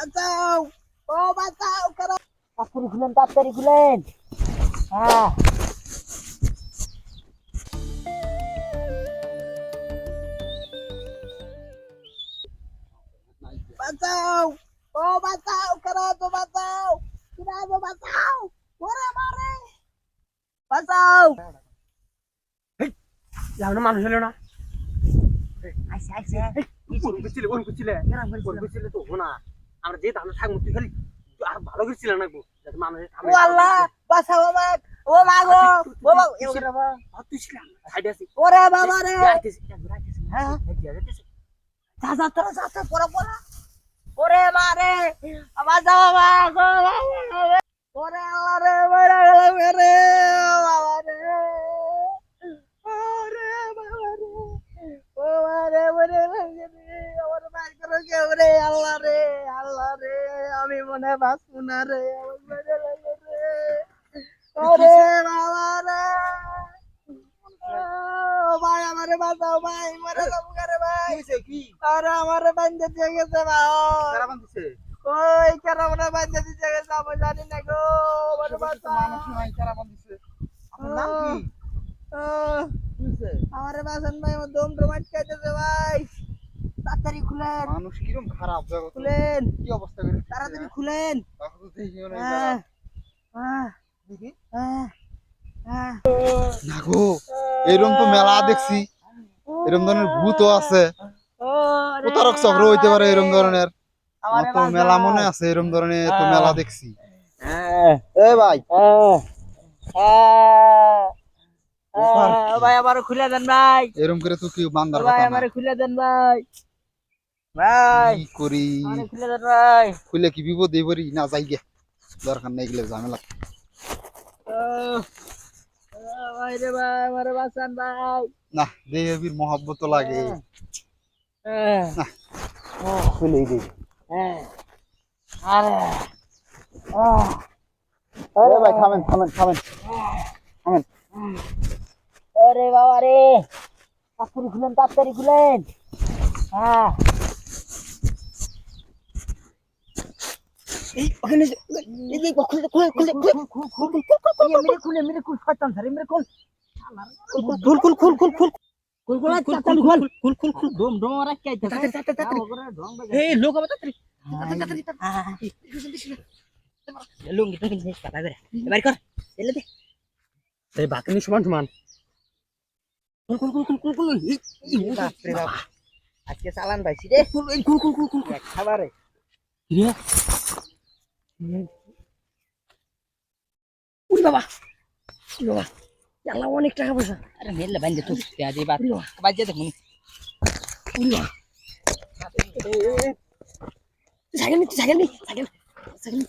বাঁচাও ও বাঁচাও কারা তাড়াতাড়ি খুলেন তাড়াতাড়ি খুলেন। হ্যাঁ। বাঁচাও ও বাঁচাও কারা তো বাঁচাও কিরা তো বাঁচাও ওরে মারে। বাঁচাও। যাও মানুষ হলো না। আইসে আইসে। কোন করছিলে তো না। আমরা যে ধান থাকব তুই খালি ভালো করে ছিল নাকবো যাতে মানুষের ও আল্লাহ বাঁচাও আমার ও মা গো আচ্ছা, ও মা তুই ছিলাম সাইডে আছি। ওরে বাবা রে। হ্যাঁ। যা যা তোরা যা তোর পড়া পড়া। ওরে মা রে বাঁচাও মা গো ওরে আল্লাহ রে রে। মার করে কেউ রে আল্লাহ রে আল্লাহ রে আমি মনে বাঁচবো না রে আমার মরে রে। বাবা রে। ভাই আমারে বাঁচাও ভাই মরে যাব রে ভাই। কি আরে আমারে বান্ধে দিয়ে গেছে ভাই। কারা বান্ধিছে ওই কেরামনে বান্ধে দিয়ে গেছে আমি জানি না গো আমারে বাঁচাও। মানুষ নাই কারা বান্ধিছে আপনার নাম কি? আমারে বাঁচান ভাই আমার দম টম আটকাইতেছে ভাই। তাড়াতাড়ি খুলেন। মানুষ কিরম খারাপ জগৎ খুলেন। কি অবস্থা করে তাড়াতাড়ি খুলেন। দেখি আহ, আহ, না গো এরকম তো মেলা দেখছি। এরকম ধরনের ভূতও আছে। প্রতারক চক্র হইতে পারে এরকম ধরনের। আমার তো মেলা মনে আছে এরকম ধরনের তো মেলা দেখছি। এ ভাই। ভাই আমারে খুলে দেন ভাই। এরকম করে তো কেউ বান্দার ভাই কথা না। খুলে দেন ভাই। ভাই কি করি? আমারে খুলে দেন ভাই। খুলে কি বিপদ এই পরি না যাই গে। দরকার নাই গেলে ঝামেলা। আহ, আহ, ভাই রে ভাই আমারে বাঁচান ভাই। না দেহের মহব্বত লাগে। আহ, খুলেই দেই আহ, আরে আরে ভাই থামেন থামেন থামেন। ওরে বাবা রে। তাড়াতাড়ি খুলেন তাড়াতাড়ি খুলেন। হ্যাঁ। এই ওখানে এই দেখ খুলে খুলে খুলে খুলে খুলে খুলে খুলে মেরে খুল শয়তান ধরে মেরে খুল খুল খুল খুল খুল খুল সমান সমান আজকে চালান পাইছি রে খাবারে উড়ি বাবা উড়ি বাবা আল্লাহ অনেক টাকা পয়সা আরে মেলে বাইন্দে তো দেয়া দে বাদ বাজে দেখ মনি উড়ি বাবা। সাইকেল নি সাইকেল নি সাইকেল সাইকেল নি।